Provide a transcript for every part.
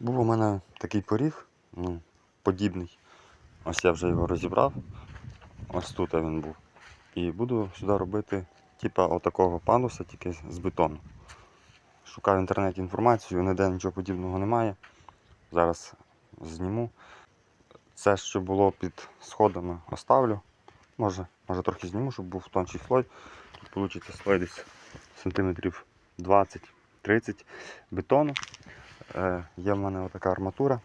Був у мене такий поріг, ну, подібний. Ось я вже його розібрав. Ось тут він був. І буду сюди робити типа отакого пандуса, тільки з бетону. Шукав в інтернеті інформацію, ніде нічого подібного немає. Зараз зніму. Це, що було під сходами, оставлю. Може, може трохи зніму, щоб був тонший слой. Тут Получиться слой десь сантиметрів 20-30 бетону. Е, є в мене отака арматура.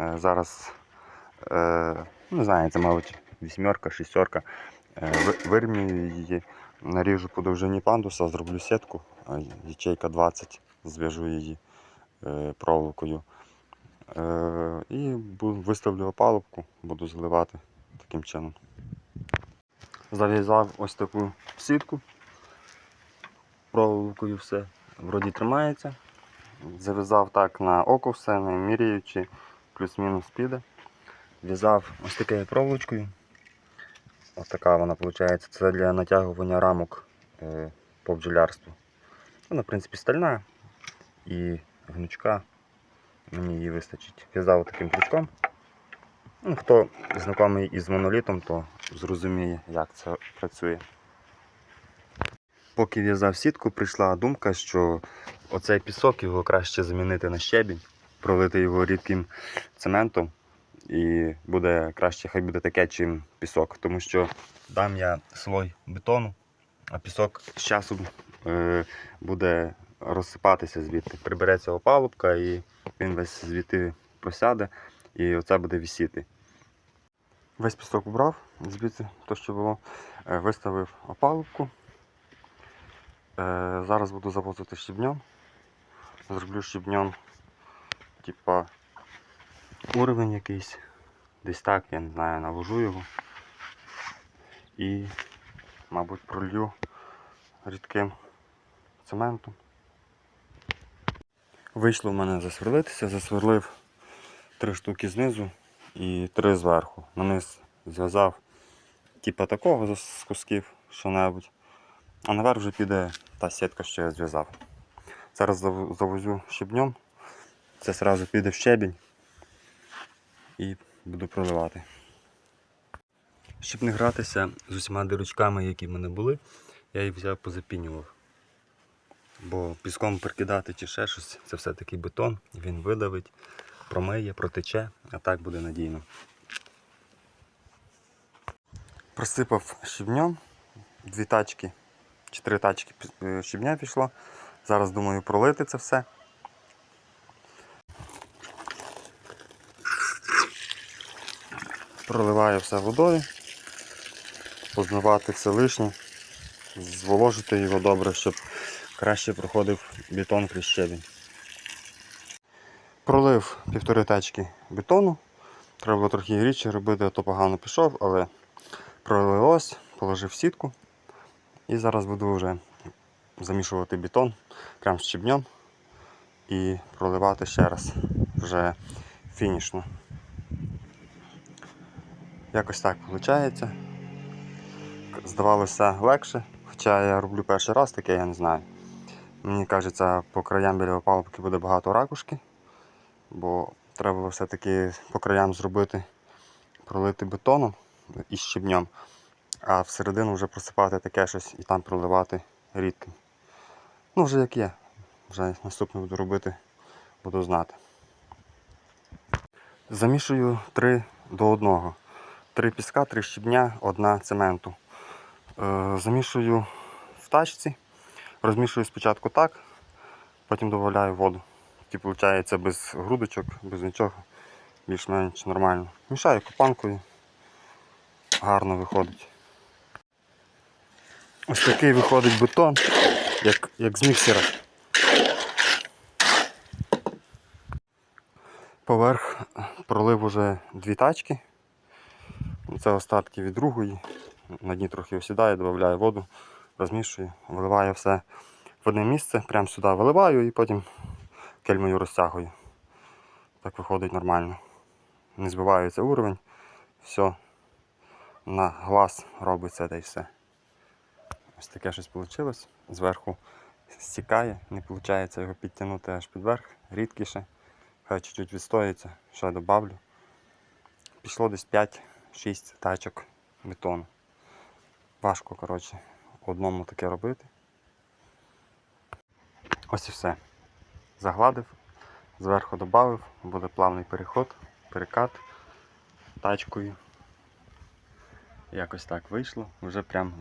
Е, зараз, е, не знаю, це, мабуть, вісьмерка, шістерка. Ви- вирівнюю її, наріжу по довжині пандуса, зроблю сітку, ячейка 20, зв'яжу її проволокою. І виставлю опалубку, буду заливати таким чином. Зав'язав ось таку сітку. Проволокою все вроді тримається. Зав'язав так на око все, не міряючи, плюс-мінус піде. В'язав ось такою проволочкою. Ось така вона виходить. Це для натягування рамок е, по бджолярству. Вона, в принципі, стальна і гнучка. Мені її вистачить. В'язав таким крючком. Ну, хто знайомий із монолітом, то зрозуміє, як це працює. Поки в'язав сітку, прийшла думка, що оцей пісок його краще замінити на щебінь, пролити його рідким цементом. І буде краще, хай буде таке, чим пісок. Тому що дам я слой бетону, а пісок з часом е, буде розсипатися звідти. Прибереться опалубка і він весь звідти просяде і оце буде висіти. Весь пісок убрав, звідси то, що було, Е, виставив опалубку. Е, Зараз буду завозити щебнем. Зроблю щебнем, типа уровень якийсь. Десь так, я не знаю, наложу його. І, мабуть, пролью рідким цементом. Вийшло в мене засверлитися, засверлив три штуки знизу і три зверху. На низ зв'язав типа такого з кусків що-небудь. А наверх вже піде та сітка, що я зв'язав. Зараз завозю щебнем. Це одразу піде в щебінь і буду проливати. Щоб не гратися з усіма дирочками, які в мене були, я їх взяв позапінював. Бо піском прикидати чи ще щось, це все-таки бетон, він видавить, промиє, протече, а так буде надійно. Просипав щебнем, дві тачки, чотири тачки е, щебня пішло. Зараз думаю пролити це все. Проливаю все водою, позмивати все лишнє, зволожити його добре, щоб краще проходив бетон крізь щебінь. Пролив півтори тачки бетону. Треба було трохи рідше робити, а то погано пішов, але пролилось, положив сітку. І зараз буду вже замішувати бетон прямо з щебнем і проливати ще раз вже фінішно. Якось так виходить. Здавалося легше, хоча я роблю перший раз таке, я не знаю. Мені кажеться, по краям біля опалубки буде багато ракушки, бо треба все-таки по краям зробити, пролити бетоном із щебнем, а всередину вже просипати таке щось і там проливати рідким. Ну, вже як є. Вже наступне буду робити, буду знати. Замішую 3 до 1. Три піска, три щебня, одна цементу. Е, замішую в тачці, розмішую спочатку так, потім додаю воду. Ті виходить без грудочок, без нічого, більш-менш нормально. Мішаю копанкою, гарно виходить. Ось такий виходить бетон, як, як з міксера. Поверх пролив уже дві тачки. Це остатки від другої. На дні трохи осідає, додаю воду, розмішую, виливаю все в одне місце, прямо сюди виливаю і потім кельмою розтягую. Так виходить нормально. Не збивається уровень, все на глаз робиться та й все. Ось таке щось вийшло. Зверху стікає, не виходить його підтягнути аж під верх, рідкіше. Хай чуть-чуть відстоїться, ще добавлю. Пішло десь 5-6 тачок бетону. Важко, коротше, одному таке робити. Ось і все. Загладив, зверху додав, буде плавний переход, перекат тачкою. Якось так вийшло. Вже прям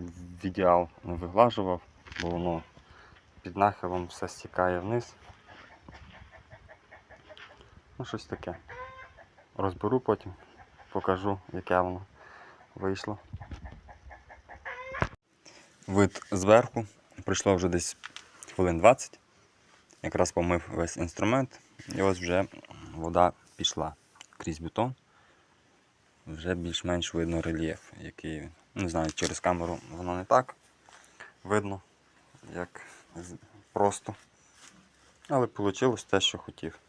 в ідеал виглажував, бо воно під нахилом все стікає вниз. Ну, щось таке. Розберу потім, покажу, яке воно вийшло. Вид зверху. Пройшло вже десь хвилин 20. Якраз помив весь інструмент, і ось вже вода пішла крізь бетон. Вже більш-менш видно рельєф, який. Не знаю, через камеру воно не так видно, як просто. Але вийшло те, що хотів.